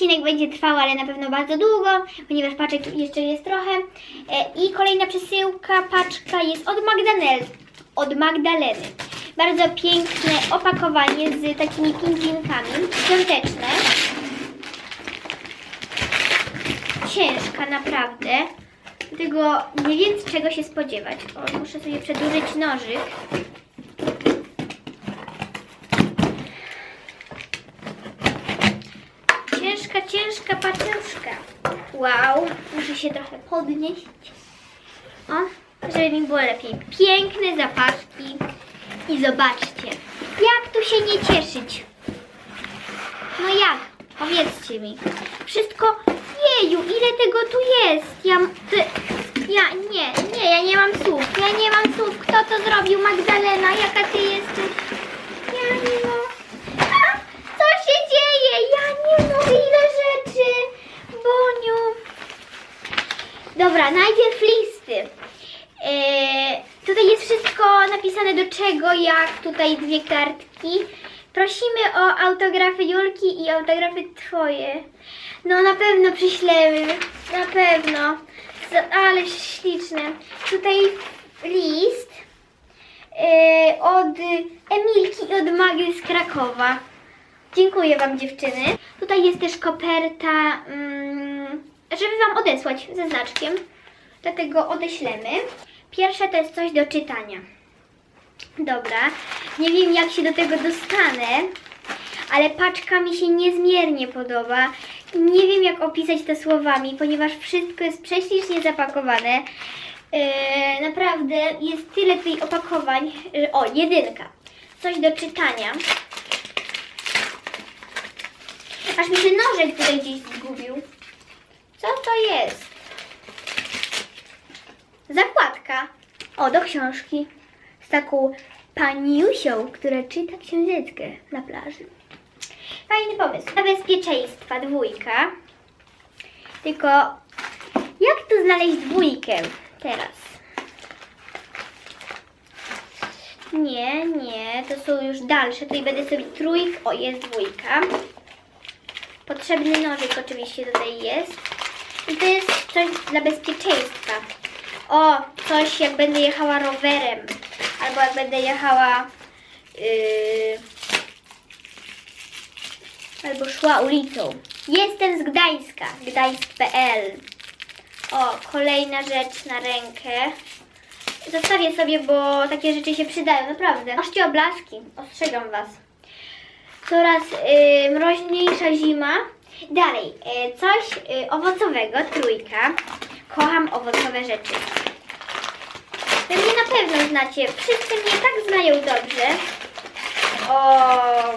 odcinek będzie trwał, ale na pewno bardzo długo, ponieważ paczek jeszcze jest trochę. E, I kolejna przesyłka, paczka jest od Magdaleny. Od Magdaleny. Bardzo piękne opakowanie z takimi pingwinkami, świąteczne. Ciężka naprawdę. Dlatego nie wiem czego się spodziewać. O, muszę sobie przedłużyć nożyk. Ciężka paczuszka. Wow, muszę się trochę podnieść. O, żeby mi było lepiej. Piękne zapaszki. I zobaczcie, jak tu się nie cieszyć. No jak? Powiedzcie mi. Wszystko, jeju, ile tego tu jest? Ja, ty, ja, nie, nie, ja nie mam słów. Ja nie mam słów. Kto to zrobił? Magdalena, jaka ty jesteś? Ja nie mam. A, Co się dzieje? Ja nie mogę, ile rzeczy. Boniu. Dobra, najpierw listy. Eee, tutaj jest wszystko napisane do czego, jak tutaj dwie kartki. Prosimy o autografy Julki i autografy Twoje. No na pewno przyślemy, na pewno. Ale śliczne. Tutaj list eee, od Emilki i od Magdy z Krakowa. Dziękuję Wam dziewczyny. Tutaj jest też koperta, mm, żeby Wam odesłać ze znaczkiem. Dlatego odeślemy. Pierwsze to jest coś do czytania. Dobra, nie wiem jak się do tego dostanę, ale paczka mi się niezmiernie podoba. Nie wiem jak opisać to słowami, ponieważ wszystko jest prześlicznie zapakowane. Yy, naprawdę jest tyle tutaj opakowań. że- O, jedynka. Coś do czytania. Aż mi się nożek tutaj gdzieś zgubił. Co to jest? Zakładka. O, do książki. Z taką paniusią, która czyta książeczkę na plaży. Fajny pomysł. Dla bezpieczeństwa dwójka. Tylko jak tu znaleźć dwójkę teraz? Nie, nie, to są już dalsze. Tutaj będę sobie trójk. O, jest dwójka. Potrzebny nożyk oczywiście tutaj jest. I to jest coś dla bezpieczeństwa. O, coś jak będę jechała rowerem. Albo jak będę jechała. Yy, albo szła ulicą. Jestem z Gdańska. Gdańsk.pl. O, kolejna rzecz na rękę. Zostawię sobie, bo takie rzeczy się przydają, naprawdę. Noście oblaski, ostrzegam Was coraz y, mroźniejsza zima. Dalej, y, coś y, owocowego, trójka. Kocham owocowe rzeczy. Wy mnie na pewno znacie. Wszyscy mnie tak znają dobrze. O.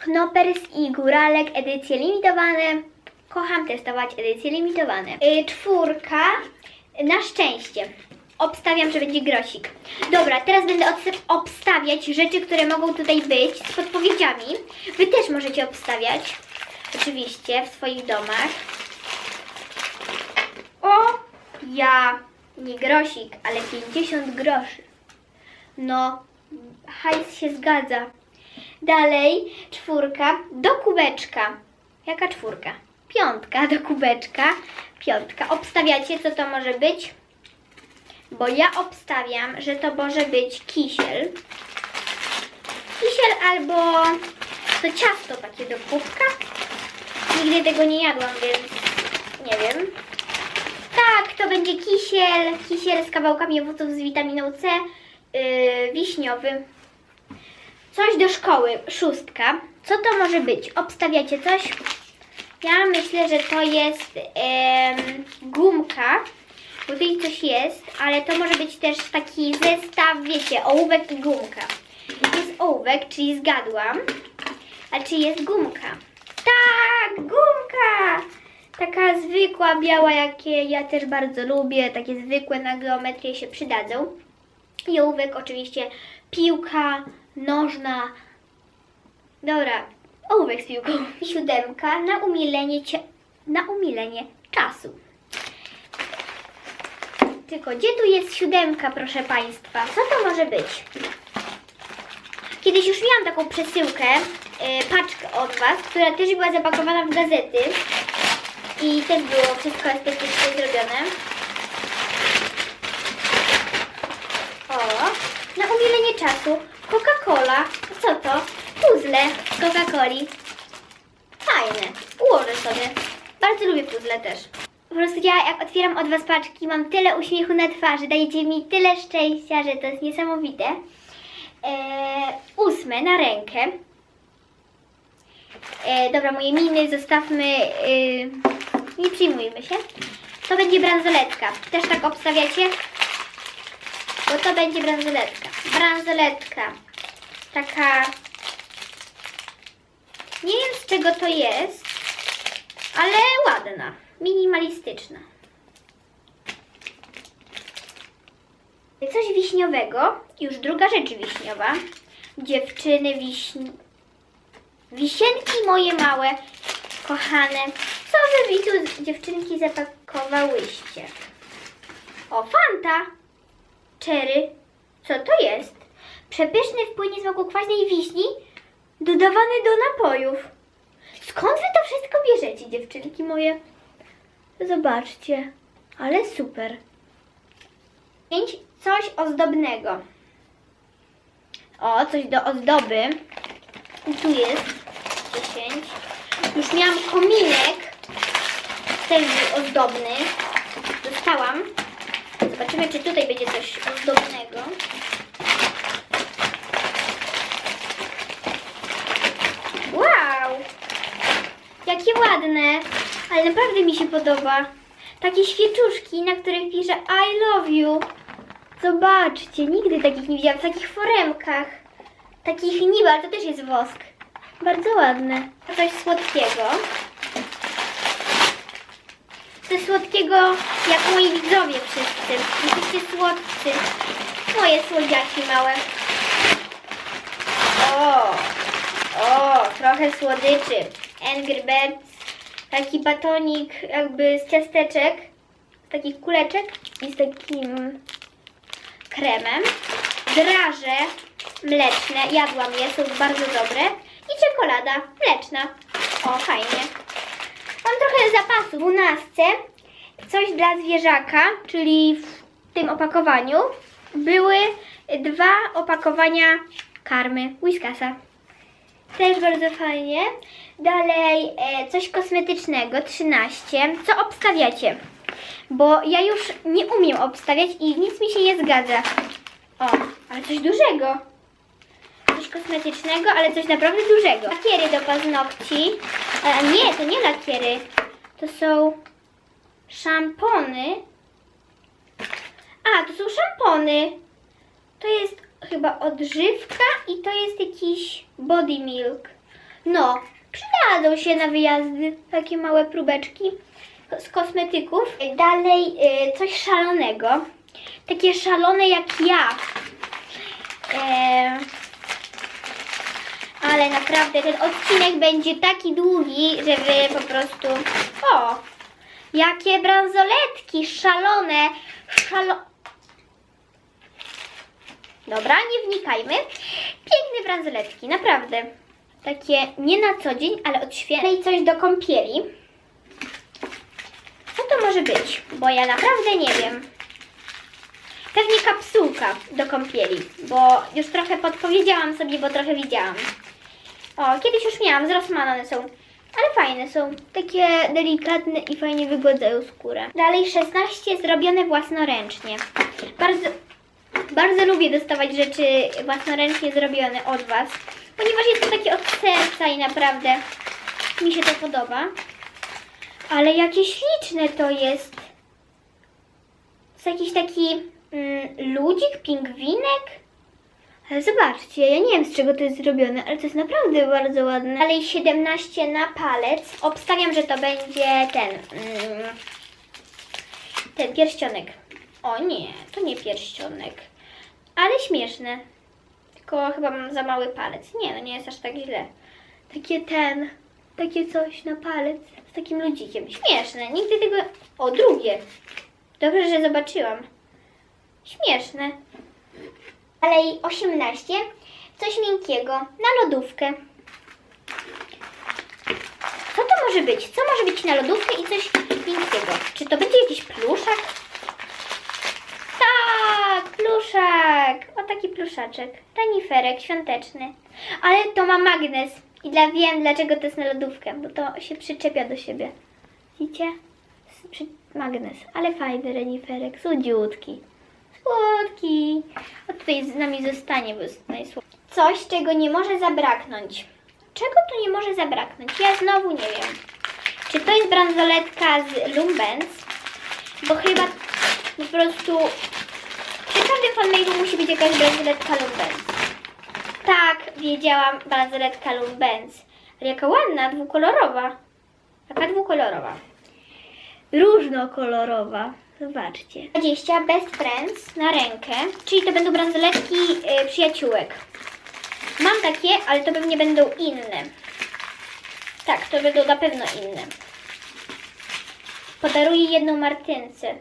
Knopers i Góralek, edycje limitowane. Kocham testować edycje limitowane. Y, czwórka, na szczęście. Obstawiam, że będzie grosik. Dobra, teraz będę obstawiać rzeczy, które mogą tutaj być z podpowiedziami. Wy też możecie obstawiać. Oczywiście, w swoich domach. O, ja, nie grosik, ale 50 groszy. No, hajs się zgadza. Dalej, czwórka do kubeczka. Jaka czwórka? Piątka do kubeczka. Piątka. Obstawiacie, co to może być? Bo ja obstawiam, że to może być kisiel. Kisiel albo to ciasto takie do kubka. Nigdy tego nie jadłam, więc nie wiem. Tak, to będzie kisiel. Kisiel z kawałkami owoców z witaminą C. Yy, wiśniowy. Coś do szkoły, szóstka. Co to może być? Obstawiacie coś? Ja myślę, że to jest em, gumka, tutaj coś jest, ale to może być też taki zestaw, wiecie, ołówek i gumka. Jest ołówek, czyli zgadłam. A czy jest gumka? Tak, gumka! Taka zwykła, biała, jakie ja też bardzo lubię. Takie zwykłe na geometrię się przydadzą. I ołówek oczywiście piłka nożna. Dobra, ołówek z piłką. Siódemka na umilenie, na umilenie czasu. Tylko gdzie tu jest siódemka, proszę Państwa? Co to może być? Kiedyś już miałam taką przesyłkę e, paczkę od Was, która też była zapakowana w gazety. I też było wszystko estetycznie zrobione. O, na umilenie czasu Coca-Cola. Co to? Puzzle z Coca-Coli. Fajne. Ułożę sobie. Bardzo lubię puzzle też. Po prostu ja jak otwieram od Was paczki, mam tyle uśmiechu na twarzy, dajecie mi tyle szczęścia, że to jest niesamowite. Eee, ósme na rękę. E, dobra, moje miny zostawmy. y, nie przyjmujmy się. To będzie bransoletka. Też tak obstawiacie? Bo to będzie bransoletka. Bransoletka. Taka. Nie wiem z czego to jest, ale ładna. Minimalistyczna. Coś wiśniowego. Już druga rzecz wiśniowa. Dziewczyny wiśni... Wisienki moje małe, kochane. Co wy mi tu dziewczynki zapakowałyście? O, Fanta. Cherry. Co to jest? Przepyszny wpłynie wokół kwaśnej wiśni, dodawany do napojów. Skąd wy to wszystko bierzecie, dziewczynki moje? Zobaczcie, ale super. Pięć, coś ozdobnego. O, coś do ozdoby. I tu jest 10. Już miałam kominek, też był ozdobny. Dostałam. Zobaczymy, czy tutaj będzie coś ozdobnego. Wow! Jakie ładne! Ale naprawdę mi się podoba. Takie świeczuszki, na których pisze I love you. Zobaczcie, nigdy takich nie widziałam. W takich foremkach. Takich niby, ale to też jest wosk. Bardzo ładne. To coś słodkiego. Coś słodkiego, jak moi widzowie wszyscy. Jesteście słodcy. Moje słodziaki małe. O, o, trochę słodyczy. Angry Birds. Taki batonik jakby z ciasteczek. Z takich kuleczek i z takim kremem. Draże mleczne, jadłam je, są bardzo dobre. I czekolada mleczna. O, fajnie. Mam trochę zapasu. W dwunastce coś dla zwierzaka, czyli w tym opakowaniu były dwa opakowania karmy Whiskasa. Też bardzo fajnie. Dalej e, coś kosmetycznego, 13. Co obstawiacie? Bo ja już nie umiem obstawiać i nic mi się nie zgadza. O, ale coś dużego. Coś kosmetycznego, ale coś naprawdę dużego. Lakiery do paznokci. E, nie, to nie lakiery. To są szampony. A, to są szampony. To jest chyba odżywka i to jest jakiś body milk. No, przydadzą się na wyjazdy takie małe próbeczki z kosmetyków. Dalej y, coś szalonego. Takie szalone jak ja. E, ale naprawdę ten odcinek będzie taki długi, że wy po prostu... O! Jakie bransoletki szalone! Szalo... Dobra, nie wnikajmy. Piękne bransoletki, naprawdę. Takie nie na co dzień, ale odświetne i coś do kąpieli. Co to może być? Bo ja naprawdę nie wiem. Pewnie kapsułka do kąpieli, bo już trochę podpowiedziałam sobie, bo trochę widziałam. O, kiedyś już miałam, z Rossmana one są, ale fajne są. Takie delikatne i fajnie wygładzają skórę. Dalej 16 zrobione własnoręcznie. Bardzo, bardzo lubię dostawać rzeczy własnoręcznie zrobione od Was, ponieważ jest to takie od serca i naprawdę mi się to podoba. Ale jakie śliczne to jest. To jest jakiś taki mm, ludzik, pingwinek. Ale zobaczcie, ja nie wiem z czego to jest zrobione, ale to jest naprawdę bardzo ładne. Dalej 17 na palec. Obstawiam, że to będzie ten. Mm, ten pierścionek. O nie, to nie pierścionek. Ale śmieszne. Tylko chyba mam za mały palec. Nie, no nie jest aż tak źle. Takie ten, takie coś na palec z takim ludzikiem. Śmieszne. Nigdy tego... O, drugie. Dobrze, że zobaczyłam. Śmieszne. Dalej 18. Coś miękkiego na lodówkę. może być? Co może być na lodówkę i coś pięknego? Czy to będzie jakiś pluszak? Pluszak. O taki pluszaczek. Reniferek świąteczny. Ale to ma magnes. I dla, wiem, dlaczego to jest na lodówkę, bo to się przyczepia do siebie. Widzicie? Magnes. Ale fajny reniferek. Słodziutki. Słodki. O tutaj z nami zostanie, bo jest najsłodszy. Coś, czego nie może zabraknąć. Czego tu nie może zabraknąć? Ja znowu nie wiem. Czy to jest bransoletka z Lumbens? Bo chyba po prostu każdym fanmailu musi być jakaś bransoletka Lumbens. Tak, wiedziałam, bransoletka Lumbens. Ale jaka ładna, dwukolorowa. Jaka dwukolorowa. Różnokolorowa. Zobaczcie. 20 Best Friends na rękę, czyli to będą bransoletki y, przyjaciółek. Mam takie, ale to pewnie będą inne. Tak, to będą na pewno inne. Podaruję jedną Martynce.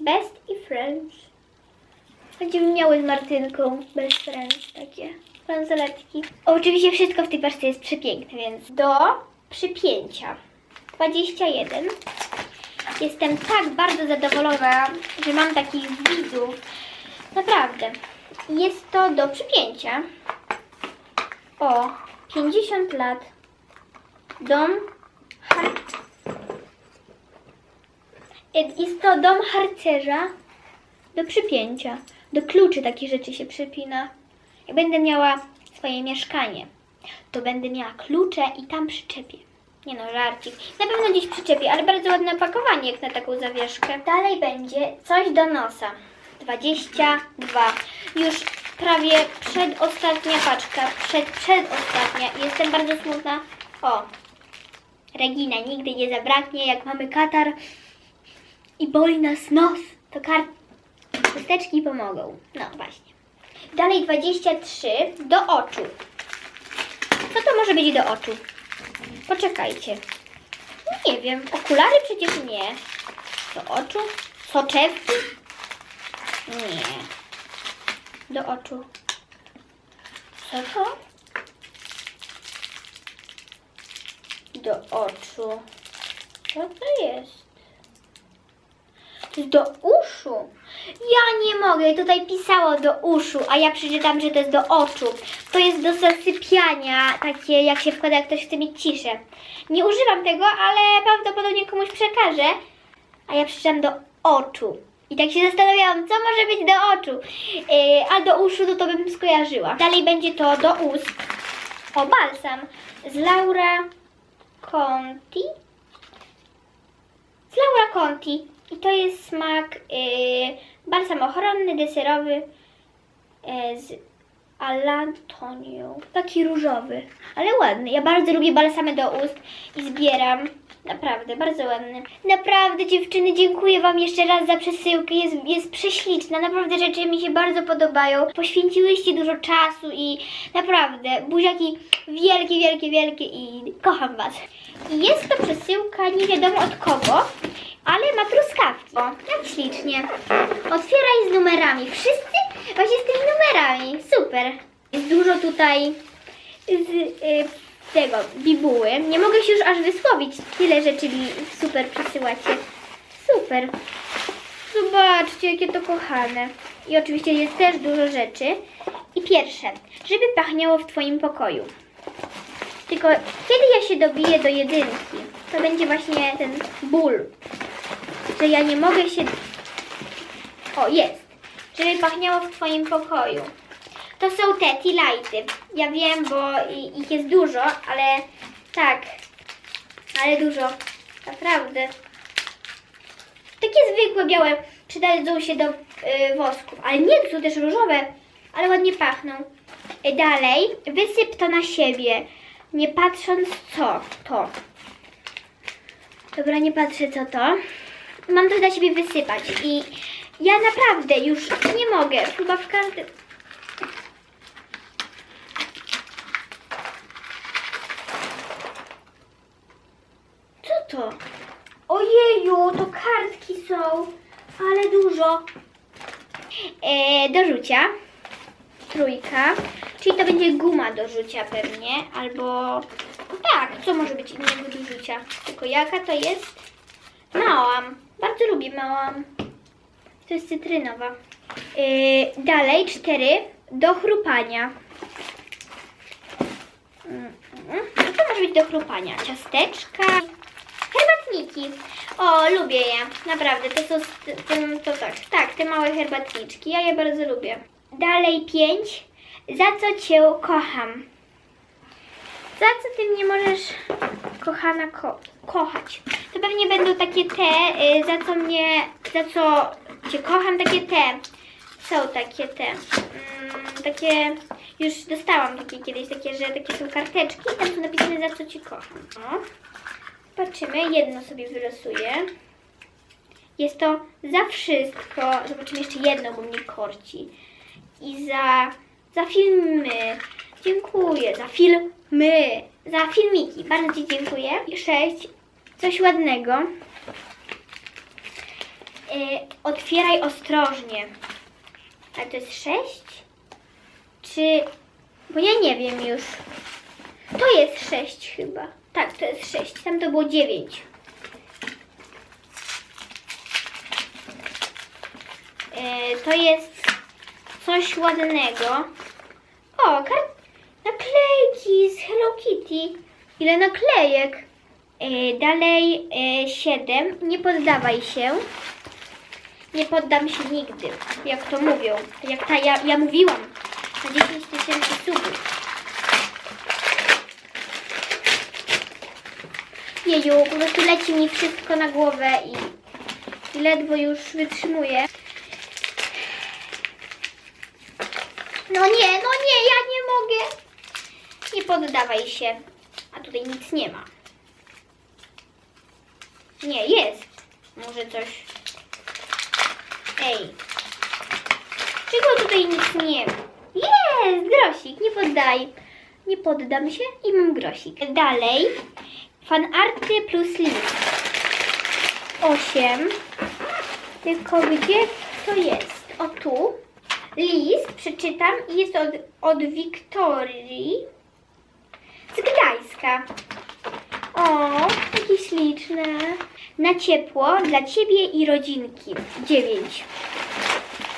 Best i Friends. Będziemy miały z Martynką Best Friends takie bransoletki. Oczywiście wszystko w tej paczce jest przepiękne, więc do przypięcia. 21. Jestem tak bardzo zadowolona, że mam takich widzów. Naprawdę. Jest to do przypięcia. O, 50 lat. Dom. Jest to dom harcerza do przypięcia. Do kluczy takie rzeczy się przypina. Jak będę miała swoje mieszkanie, to będę miała klucze i tam przyczepię. Nie no, żarcik. Na pewno gdzieś przyczepię, ale bardzo ładne opakowanie jak na taką zawieszkę. Dalej będzie coś do nosa. 22. Już prawie przedostatnia paczka. Przed, przedostatnia. Jestem bardzo smutna. O, Regina nigdy nie zabraknie, jak mamy katar i boli nas nos, to kart... chusteczki pomogą. No właśnie. Dalej 23 do oczu. Co to może być do oczu? Poczekajcie. Nie wiem. Okulary przecież nie. Do oczu? Soczewki? Nie. Do oczu. Co to? Do oczu. Co to jest? Do uszu. Ja nie mogę. Tutaj pisało do uszu, a ja przeczytam, że to jest do oczu. To jest do zasypiania, takie jak się wkłada, jak ktoś chce mieć ciszę. Nie używam tego, ale prawdopodobnie komuś przekażę. A ja przeczytam do oczu. I tak się zastanawiałam, co może być do oczu. Yy, a do uszu to to bym skojarzyła. Dalej będzie to do ust. O, balsam. Z Laura Conti. Z Laura Conti. I to jest smak yy, balsam ochronny, deserowy yy, z Alantonio. Taki różowy, ale ładny. Ja bardzo lubię balsamy do ust i zbieram. Naprawdę, bardzo ładny. Naprawdę dziewczyny, dziękuję Wam jeszcze raz za przesyłkę. Jest, jest prześliczna. Naprawdę rzeczy mi się bardzo podobają. Poświęciłyście dużo czasu i naprawdę buziaki wielkie, wielkie, wielkie i kocham Was. I jest to przesyłka nie wiadomo od kogo, ale ma truskawki. O, jak ślicznie. Otwieraj z numerami. Wszyscy właśnie z tymi numerami. Super. Jest dużo tutaj z y, tego bibuły. Nie mogę się już aż wysłowić. Tyle rzeczy mi super przysyłacie. Super. Zobaczcie, jakie to kochane. I oczywiście jest też dużo rzeczy. I pierwsze, żeby pachniało w Twoim pokoju. Tylko kiedy ja się dobiję do jedynki, to będzie właśnie ten ból, że ja nie mogę się... O, jest. Żeby pachniało w Twoim pokoju. To są te tea. Ja wiem, bo ich jest dużo, ale tak. Ale dużo. Naprawdę. Takie zwykłe białe przydadzą się do y, wosków. Ale nie, są też różowe, ale ładnie pachną. Y, dalej, wysyp to na siebie. Nie patrząc co to. Dobra, nie patrzę co to. Mam to na siebie wysypać i ja naprawdę już nie mogę. Chyba w każdym... Co to? Ojeju, to kartki są, ale dużo. E, do rzucia. Trójka. Czyli to będzie guma do rzucia pewnie, albo Tak, co może być innego do rzucia? Tylko jaka to jest? Małam. Bardzo lubię małam. To jest cytrynowa. Yy, dalej cztery do chrupania. Mm, mm. Co to może być do chrupania? Ciasteczka, herbatniki. O, lubię je. Naprawdę, to są tym, to tak, tak, te małe herbatniczki. Ja je bardzo lubię. Dalej pięć. Za co cię kocham? Za co ty mnie możesz, kochana, ko kochać? To pewnie będą takie te, y, za co mnie, za co cię kocham, takie te. Są takie te, mm, takie, już dostałam takie kiedyś, takie, że takie są karteczki tam są napisane za co cię kocham. O. Zobaczymy, jedno sobie wylosuję. Jest to za wszystko. Zobaczymy jeszcze jedno, bo mnie korci. I za, za filmy. Dziękuję. Za filmy. Za filmiki. Bardzo Ci dziękuję. Sześć. Coś ładnego. Yy, otwieraj ostrożnie. Ale to jest sześć? Czy... Bo ja nie wiem już. To jest sześć chyba. Tak, to jest sześć. Tam to było dziewięć. E, to jest coś ładnego. O, kar- naklejki z Hello Kitty. Ile naklejek? E, dalej e, 7. Nie poddawaj się. Nie poddam się nigdy. Jak to mówią. Jak ta, ja, ja mówiłam. Na 10 tysięcy subów. Jeju, po prostu leci mi wszystko na głowę i, ledwo już wytrzymuję. No nie, no nie, ja nie mogę. Nie poddawaj się. A tutaj nic nie ma. Nie, jest. Może coś. Ej. Czego tutaj nic nie ma? Jest, grosik, nie poddaj. Nie poddam się i mam grosik. Dalej. Fanarty plus list. 8. Tylko gdzie to jest? O tu. List przeczytam i jest od, od Wiktorii z Gdańska. O, jakie śliczne. Na ciepło dla ciebie i rodzinki. 9.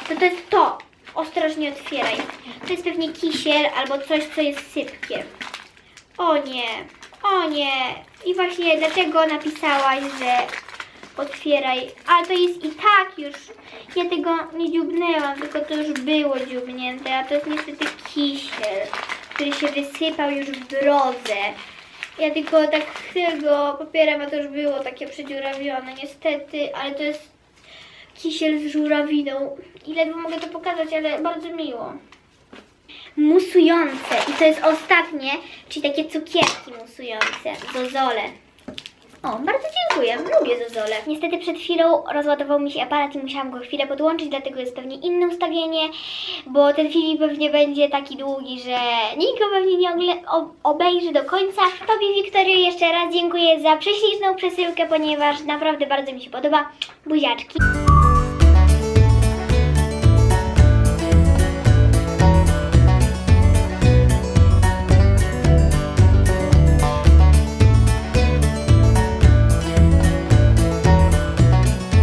To to jest to. Ostrożnie otwieraj. To jest pewnie kisiel albo coś, co jest sypkie. O nie, o nie. I właśnie dlatego napisałaś, że otwieraj. Ale to jest i tak już. Ja tego nie dziubnęłam, tylko to już było dziubnięte. A to jest niestety kisiel, który się wysypał już w drodze. Ja tylko tak tego popieram, a to już było takie przedziurawione niestety, ale to jest kisiel z żurawiną. I ledwo mogę to pokazać, ale bardzo miło musujące. I to jest ostatnie, czyli takie cukierki musujące, zozole. O, bardzo dziękuję, lubię zozole. Niestety przed chwilą rozładował mi się aparat i musiałam go chwilę podłączyć, dlatego jest pewnie inne ustawienie, bo ten film pewnie będzie taki długi, że nikt go pewnie nie obejrzy do końca. Tobie, Wiktorio, jeszcze raz dziękuję za prześliczną przesyłkę, ponieważ naprawdę bardzo mi się podoba. Buziaczki.